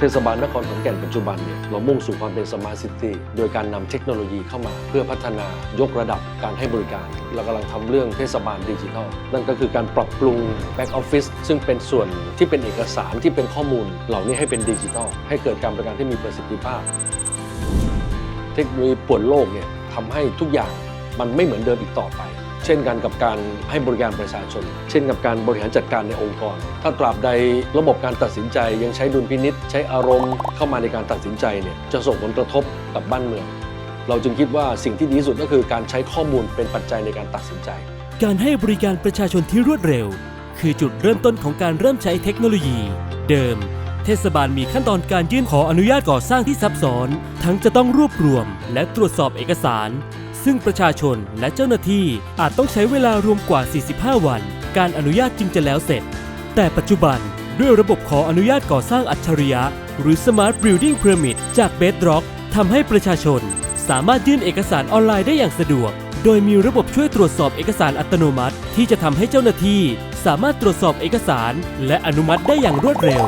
เทศบาลนครขอนแก่นปัจจุบันเนี่ยเรามุ่งสู่ความเป็นสมาร์ทซิตี้โดยการนำเทคโนโลยีเข้ามา เพื่อพัฒนายกระดับการให้บริการ เรากำลังทำเรื่องเทศบาลดิจิทัล นั่นก็คือการปรับปรุงแบ็กออฟฟิศซึ่งเป็นส่วนที่เป็นเอกสารที่เป็นข้อมูล เหล่านี้ให้เป็นดิจิทัล ให้เกิดการบริการที่มีประสิทธิภาพ เทคโนโลยีป่วนโลกเนี่ยทำให้ทุกอย่างมันไม่เหมือนเดิมอีกต่อไป เช่นกันกับการให้บริการประชาชน เช่นกับการบริหารจัดการในองค์กร ถ้าตราบใดระบบการตัดสินใจยังใช้ดุลพินิษใช้อารมณ์เข้ามาในการตัดสินใจเนี่ยจะส่งผลกระทบกับบ้านเมือง เราจึงคิดว่าสิ่งที่ดีที่สุดก็คือการใช้ข้อมูลเป็นปัจจัยในการตัดสินใจ การให้บริการประชาชนที่รวดเร็ว คือจุดเริ่มต้นของการเริ่มใช้เทคโนโลยี เดิมเทศบาลมีขั้นตอนการยื่นขออนุญาตก่อสร้างที่ซับซ้อน ทั้งจะต้องรวบรวม และตรวจสอบเอกสาร ซึ่งประชาชนและเจ้าหน้าที่อาจต้องใช้เวลารวมกว่า 45 วัน การอนุญาตจึงจะแล้วเสร็จ แต่ปัจจุบันด้วยระบบขออนุญาตก่อสร้างอัจฉริยะ หรือ Smart Building Permit จาก Bedrock ทำให้ประชาชน สามารถยื่นเอกสารออนไลน์ได้อย่างสะดวก โดยมีระบบช่วยตรวจสอบเอกสารอัตโนมัติ ที่จะทำให้เจ้าหน้าที่ สามารถตรวจสอบเอกสาร และอนุมัติได้อย่างรวดเร็ว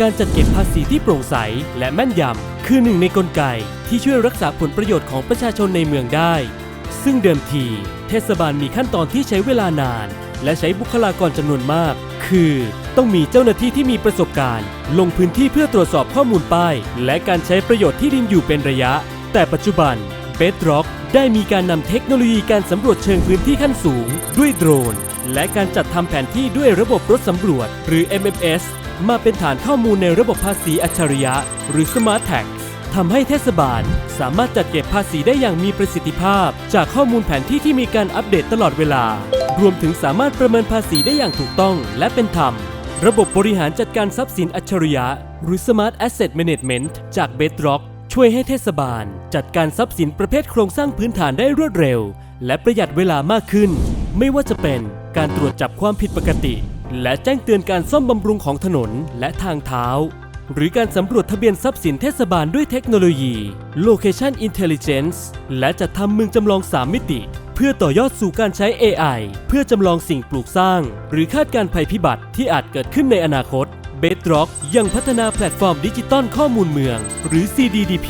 การจัดเก็บภาษีที่โปร่งใสและแม่นยำคือหนึ่งในกลไก ที่ช่วยรักษาผลประโยชน์ของประชาชนในเมืองได้ ซึ่งเดิมที เทศบาลมีขั้นตอนที่ใช้เวลานาน และใช้บุคลากรจำนวนมาก คือต้องมีเจ้าหน้าที่ที่มีประสบการณ์ ลงพื้นที่เพื่อตรวจสอบข้อมูลป้าย และการใช้ประโยชน์ที่ดินอยู่เป็นระยะ แต่ปัจจุบัน Bedrock ได้มีการนำเทคโนโลยีการสำรวจเชิงพื้นที่ขั้นสูง ด้วยโดรน และการจัดทำแผนที่ด้วยระบบรถสำรวจ หรือ MMS มาเป็นฐานข้อมูลในระบบภาษีอัจฉริยะ หรือ Smart Tax ทำให้เทศบาล สามารถจัดเก็บภาษีได้อย่างมีประสิทธิภาพ จากข้อมูลแผนที่ที่มีการอัปเดตตลอดเวลา รวมถึงสามารถประเมินภาษีได้อย่างถูกต้องและเป็นธรรม ระบบบริหารจัดการทรัพย์สินอัจฉริยะ หรือ Smart Asset Management จาก Bedrock ช่วยให้เทศบาล จัดการทรัพย์สินประเภทโครงสร้างพื้นฐานได้รวดเร็ว และประหยัดเวลามากขึ้น ไม่ว่าจะเป็นการตรวจจับความผิดปกติ และแจ้งเตือนการซ่อมบำรุงของถนนและทางเท้า หรือการสำรวจทะเบียนทรัพย์สินเทศบาลด้วยเทคโนโลยี Location Intelligence และจัดทำเมืองจำลอง 3 มิติ เพื่อต่อยอดสู่การใช้ AI เพื่อจำลองสิ่งปลูกสร้าง หรือคาดการณ์ภัยพิบัติที่อาจเกิดขึ้นในอนาคต Bedrock ยังพัฒนาแพลตฟอร์มดิจิตอลข้อมูลเมือง หรือ CDDP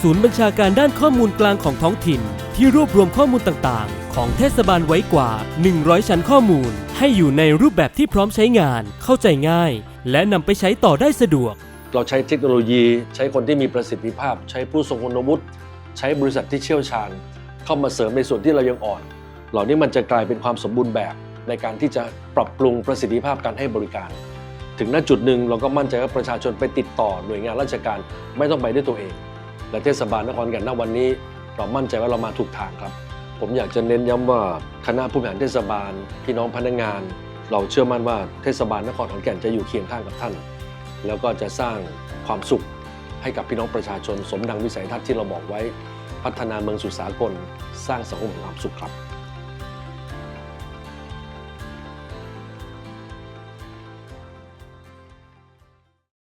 ศูนย์บัญชาการด้านข้อมูลกลางของท้องถิ่น ที่รวบรวมข้อมูลต่างๆ ของเทศบาลไว้กว่า 100 ชั้นข้อมูล ให้อยู่ในรูปแบบที่พร้อมใช้งาน เข้าใจง่าย และนำไปใช้ต่อได้สะดวก เราใช้เทคโนโลยี ใช้คนที่มีประสิทธิภาพ ใช้ผู้ทรงคุณวุฒิใช้บริษัทที่เชี่ยวชาญ เข้ามาเสริมในส่วนที่เรายังอ่อน เหล่านี้มันจะกลายเป็นความสมบูรณ์แบบ ในการที่จะปรับปรุงประสิทธิภาพการให้บริการ ถึงณจุดหนึ่งเราก็มั่นใจว่าประชาชนไปติดต่อหน่วยงานราชการไม่ต้องไปด้วยตัวเอง และเทศบาลนครแก่นณวันนี้ เรามั่นใจว่าเรามาถูกทางครับ ผมอยากจะเน้นย้ำว่าคณะผู้บริหารเทศบาล พี่น้องพนักงาน เราเชื่อมั่นว่าเทศบาลนครขอนแก่นจะอยู่เคียงข้างกับท่าน แล้วก็จะสร้างความสุขให้กับพี่น้องประชาชน สมดังวิสัยทัศน์ที่เราบอกไว้ พัฒนาเมืองสู่สากล สร้างสังคมแห่งความสุขครับ